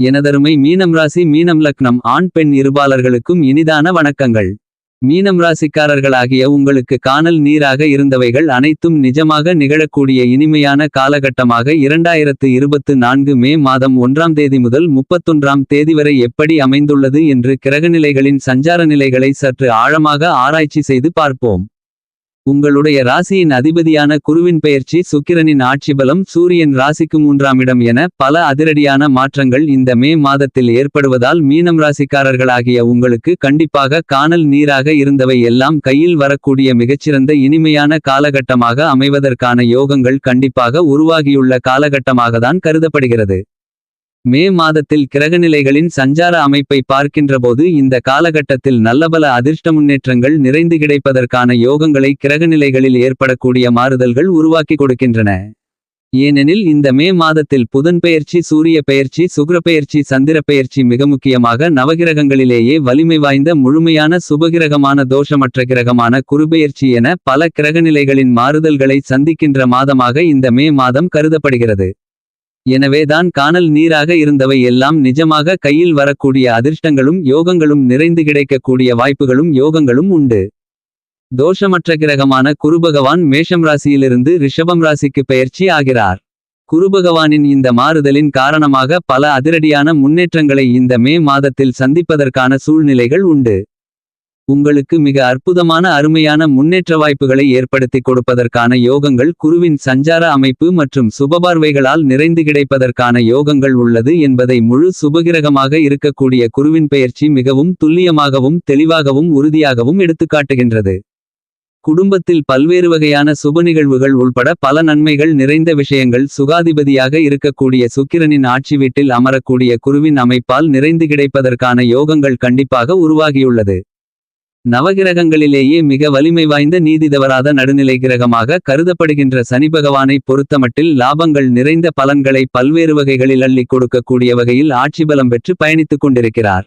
எனதருமை மீனம் ராசி மீனம் லக்னம் ஆண் பெண் இருபாலர்களுக்கும் இனிதான வணக்கங்கள். மீனம் ராசிக்காரர்களாகிய உங்களுக்கு காணல் நீராக இருந்தவைகள் அனைத்தும் நிஜமாக நிகழக்கூடிய இனிமையான காலகட்டமாக இரண்டாயிரத்து இருபத்து நான்கு மே மாதம் ஒன்றாம் தேதி முதல் முப்பத்தொன்றாம் தேதி வரை எப்படி அமைந்துள்ளது என்று கிரகநிலைகளின் சஞ்சார நிலைகளை சற்று ஆழமாக ஆராய்ச்சி செய்து பார்ப்போம். உங்களுடைய ராசியின் அதிபதியான குருவின் பெயர்ச்சி சுக்கிரனின் ஆட்சிபலம் சூரியன் ராசிக்கு மூன்றாம் இடம் என பல அதிரடியான மாற்றங்கள் இந்த மே மாதத்தில் ஏற்படுவதால் மீனம் ராசிக்காரர்களாகிய உங்களுக்கு கண்டிப்பாக காணல் நீராக இருந்தவை எல்லாம் கையில் வரக்கூடிய மிகச்சிறந்த இனிமையான காலகட்டமாக அமைவதற்கான யோகங்கள் கண்டிப்பாக உருவாகியுள்ள காலகட்டமாகத்தான் கருதப்படுகிறது. மே மாதத்தில் கிரகநிலைகளின் சஞ்சார அமைப்பை பார்க்கின்றபோது இந்த காலகட்டத்தில் நல்லபல அதிர்ஷ்ட முன்னேற்றங்கள் நிறைந்து கிடைப்பதற்கான யோகங்களை கிரகநிலைகளில் ஏற்படக்கூடிய மாறுதல்கள் உருவாக்கி கொடுக்கின்றன. ஏனெனில் இந்த மே மாதத்தில் புதன் பெயர்ச்சி சூரிய பெயர்ச்சி சுக்ரப்பெயர்ச்சி சந்திர பெயர்ச்சி மிக முக்கியமாக நவகிரகங்களிலேயே வலிமை வாய்ந்த முழுமையான சுபகிரகமான தோஷமற்ற கிரகமான குருபெயர்ச்சி என பல கிரகநிலைகளின் மாறுதல்களை சந்திக்கின்ற மாதமாக இந்த மே மாதம் கருதப்படுகிறது. எனவேதான் காணல் நீராக இருந்தவை எல்லாம் நிஜமாக கையில் வரக்கூடிய அதிர்ஷ்டங்களும் யோகங்களும் நிறைந்து கிடைக்கக்கூடிய வாய்ப்புகளும் யோகங்களும் உண்டு. தோஷமற்ற கிரகமான குருபகவான் மேஷம் ராசியிலிருந்து ரிஷபம் ராசிக்கு பெயர்ச்சி ஆகிறார். குருபகவானின் இந்த மாறுதலின் காரணமாக பல அதிரடியான முன்னேற்றங்களை இந்த மே மாதத்தில் சந்திப்பதற்கான சூழ்நிலைகள் உண்டு. உங்களுக்கு மிக அற்புதமான அருமையான முன்னேற்ற வாய்ப்புகளை ஏற்படுத்திக் கொடுப்பதற்கான யோகங்கள் குருவின் சஞ்சார அமைப்பு மற்றும் சுபபார்வைகளால் நிறைந்து கிடைப்பதற்கான யோகங்கள் உள்ளது என்பதை முழு சுபகிரகமாக இருக்கக்கூடிய குருவின் பெயர்ச்சி மிகவும் துல்லியமாகவும் தெளிவாகவும் உறுதியாகவும் எடுத்துக்காட்டுகின்றது. குடும்பத்தில் பல்வேறு வகையான சுப நிகழ்வுகள் உள்பட பல நன்மைகள் நிறைந்த விஷயங்கள் சுகாதிபதியாக இருக்கக்கூடிய சுக்கிரனின் ஆட்சி வீட்டில் அமரக்கூடிய குருவின் அமைப்பால் நிறைந்து கிடைப்பதற்கான யோகங்கள் கண்டிப்பாக உருவாகியுள்ளது. நவகிரகங்களிலேயே மிக வலிமை வாய்ந்த நீதிதவராத நடுநிலை கிரகமாக கருதப்படுகின்ற சனி பகவானை பொறுத்தமட்டில் லாபங்கள் நிறைந்த பலன்களை பல்வேறு வகைகளில் அள்ளிக் கொடுக்கக்கூடிய வகையில் ஆட்சி பலம் பெற்று பயணித்துக் கொண்டிருக்கிறார்.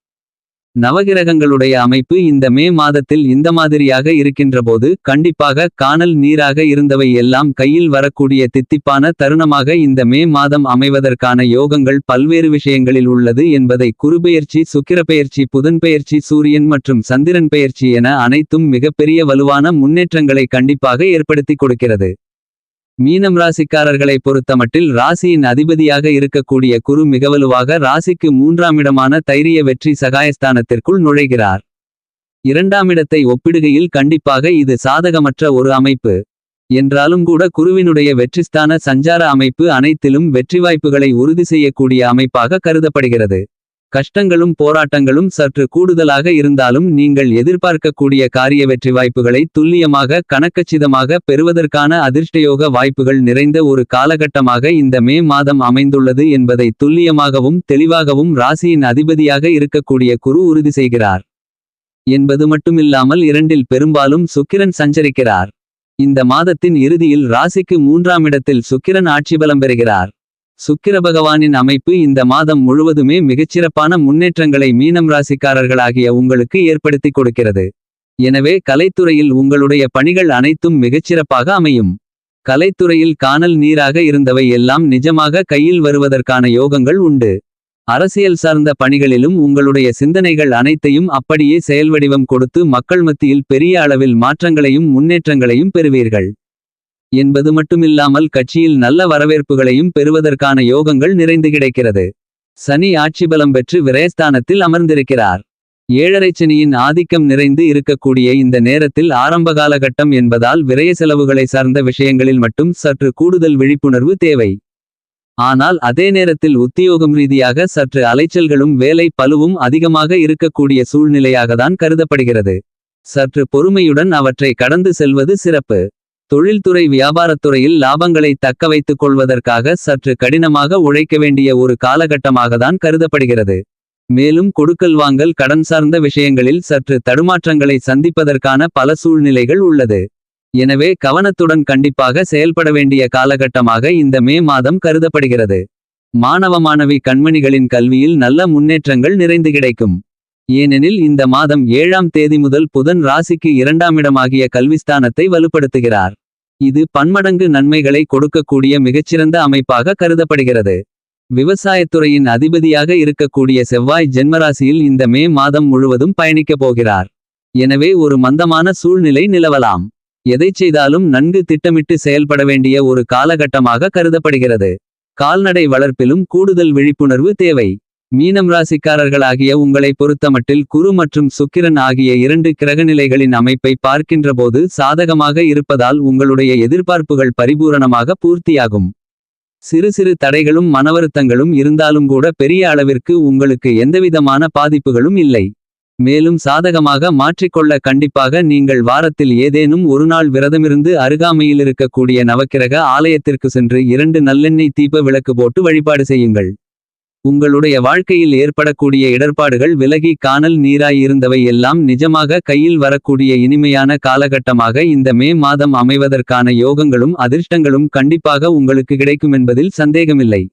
நவகிரகங்களுடைய அமைப்பு இந்த மே மாதத்தில் இந்த மாதிரியாக இருக்கின்றபோது கண்டிப்பாக காணல் நீராக இருந்தவை எல்லாம் கையில் வரக்கூடிய தித்திப்பான தருணமாக இந்த மே மாதம் அமைவதற்கான யோகங்கள் பல்வேறு விஷயங்களில் உள்ளது என்பதை குருபெயர்ச்சி சுக்கிரப்பெயர்ச்சி புதன்பெயர்ச்சி சூரியன் மற்றும் சந்திரன் பெயர்ச்சி என அனைத்தும் மிகப்பெரிய வலுவான முன்னேற்றங்களை கண்டிப்பாக ஏற்படுத்திக் கொடுக்கிறது. மீனம் ராசிக்காரர்களை பொறுத்தமட்டில் ராசியின் அதிபதியாக இருக்கக்கூடிய குரு மிகவலுவாக ராசிக்கு மூன்றாமிடமான தைரிய வெற்றி சகாயஸ்தானத்திற்குள் நுழைகிறார். இரண்டாமிடத்தை ஒப்பிடுகையில் கண்டிப்பாக இது சாதகமற்ற ஒரு அமைப்பு. என்றாலும் கூட குருவினுடைய வெற்றிஸ்தான சஞ்சார அமைப்பு அனைத்திலும் வெற்றி வாய்ப்புகளை உறுதி செய்யக்கூடிய அமைப்பாக கருதப்படுகிறது. கஷ்டங்களும் போராட்டங்களும் சற்று கூடுதலாக இருந்தாலும் நீங்கள் எதிர்பார்க்கக்கூடிய காரிய வெற்றி வாய்ப்புகளை துல்லியமாக கணக்கச்சிதமாக பெறுவதற்கான அதிர்ஷ்டயோக வாய்ப்புகள் நிறைந்த ஒரு காலகட்டமாக இந்த மே மாதம் அமைந்துள்ளது என்பதை துல்லியமாகவும் தெளிவாகவும் ராசியின் அதிபதியாக இருக்கக்கூடிய குரு உறுதி செய்கிறார். என்பது மட்டுமில்லாமல் இரண்டில் பெரும்பாலும் சுக்கிரன் சஞ்சரிக்கிறார். இந்த மாதத்தின் இறுதியில் ராசிக்கு மூன்றாம் இடத்தில் சுக்கிரன் ஆட்சி பலம் பெறுகிறார். சுக்கிர பகவானின் அமைப்பு இந்த மாதம் முழுவதுமே மிகச்சிறப்பான முன்னேற்றங்களை மீனம் ராசிக்காரர்களாகிய உங்களுக்கு ஏற்படுத்திக் கொடுக்கிறது. எனவே கலைத்துறையில் உங்களுடைய பணிகள் அனைத்தும் மிகச்சிறப்பாக அமையும். கலைத்துறையில் காணல் நீராக இருந்தவை எல்லாம் நிஜமாக கையில் வருவதற்கான யோகங்கள் உண்டு. அரசியல் சார்ந்த பணிகளிலும் உங்களுடைய சிந்தனைகள் அனைத்தையும் அப்படியே செயல்வடிவம் கொடுத்து மக்கள் மத்தியில் பெரிய அளவில் மாற்றங்களையும் முன்னேற்றங்களையும் பெறுவீர்கள். என்பது மட்டுமில்லாமல் கட்சியில் நல்ல வரவேற்புகளையும் பெறுவதற்கான யோகங்கள் நிறைந்து கிடைக்கிறது. சனி ஆட்சிபலம் பெற்று விரயஸ்தானத்தில் அமர்ந்திருக்கிறார். ஏழரை சனியின் ஆதிக்கம் நிறைந்து இருக்கக்கூடிய இந்த நேரத்தில் ஆரம்ப காலகட்டம் என்பதால் விரய செலவுகளை சார்ந்த விஷயங்களில் மட்டும் சற்று கூடுதல் விழிப்புணர்வு தேவை. ஆனால் அதே நேரத்தில் உத்தியோகம் ரீதியாக சற்று அலைச்சல்களும் வேலை பலுவும் அதிகமாக இருக்கக்கூடிய சூழ்நிலையாகத்தான் கருதப்படுகிறது. சற்று பொறுமையுடன் அவற்றை கடந்து செல்வது சிறப்பு. தொழில்துறை வியாபாரத்துறையில் லாபங்களை தக்க வைத்துக் கொள்வதற்காக சற்று கடினமாக உழைக்க வேண்டிய ஒரு காலகட்டமாகத்தான் கருதப்படுகிறது. மேலும் கொடுக்கல் வாங்கல் கடன் சார்ந்த விஷயங்களில் சற்று தடுமாற்றங்களை சந்திப்பதற்கான பல சூழ்நிலைகள் உள்ளது. எனவே கவனத்துடன் கண்டிப்பாக செயல்பட வேண்டிய காலகட்டமாக இந்த மே மாதம் கருதப்படுகிறது. மாணவ மாணவி கண்மணிகளின் கல்வியில் நல்ல முன்னேற்றங்கள் நிறைந்து கிடைக்கும். ஏனெனில் இந்த மாதம் ஏழாம் தேதி முதல் புதன் ராசிக்கு இரண்டாமிடமாகிய கல்விஸ்தானத்தை வலுப்படுத்துகிறார். இது பன்மடங்கு நன்மைகளை கொடுக்கக்கூடிய மிகச்சிறந்த அமைப்பாக கருதப்படுகிறது. விவசாயத்துறையின் அதிபதியாக இருக்கக்கூடிய செவ்வாய் ஜென்மராசியில் இந்த மே மாதம் முழுவதும் பயணிக்கப் போகிறார். எனவே ஒரு மந்தமான சூழ்நிலை நிலவலாம். எதைச் செய்தாலும் நன்கு திட்டமிட்டு செயல்பட வேண்டிய ஒரு காலகட்டமாக கருதப்படுகிறது. கால்நடை வளர்ப்பிலும் கூடுதல் விழிப்புணர்வு தேவை. மீனம் ராசிக்காரர்களாகிய உங்களை பொறுத்தமட்டில் குரு மற்றும் சுக்கிரன் ஆகிய இரண்டு கிரகநிலைகளின் அமைப்பை பார்க்கின்றபோது சாதகமாக இருப்பதால் உங்களுடைய எதிர்பார்ப்புகள் பரிபூரணமாக பூர்த்தியாகும். சிறு சிறு தடைகளும் மனவருத்தங்களும் இருந்தாலும் கூட பெரிய அளவிற்கு உங்களுக்கு எந்தவிதமான பாதிப்புகளும் இல்லை. மேலும் சாதகமாக மாற்றிக்கொள்ள கண்டிப்பாக நீங்கள் வாரத்தில் ஏதேனும் ஒரு நாள் விரதமிருந்து அருகாமையில் இருக்கக்கூடிய நவக்கிரக ஆலயத்திற்கு சென்று இரண்டு நல்லெண்ணெய் தீப விளக்கு போட்டு வழிபாடு செய்யுங்கள். உங்களுடைய வாழ்க்கையில் ஏற்படக்கூடிய இடர்பாடுகள் விலகி காணல் நீராய் இருந்தவை எல்லாம் நிஜமாக கையில் வரக்கூடிய இனிமையான காலகட்டமாக இந்த மே மாதம் அமைவதற்கான யோகங்களும் அதிர்ஷ்டங்களும் கண்டிப்பாக உங்களுக்கு கிடைக்குமென்பதில் சந்தேகமில்லை.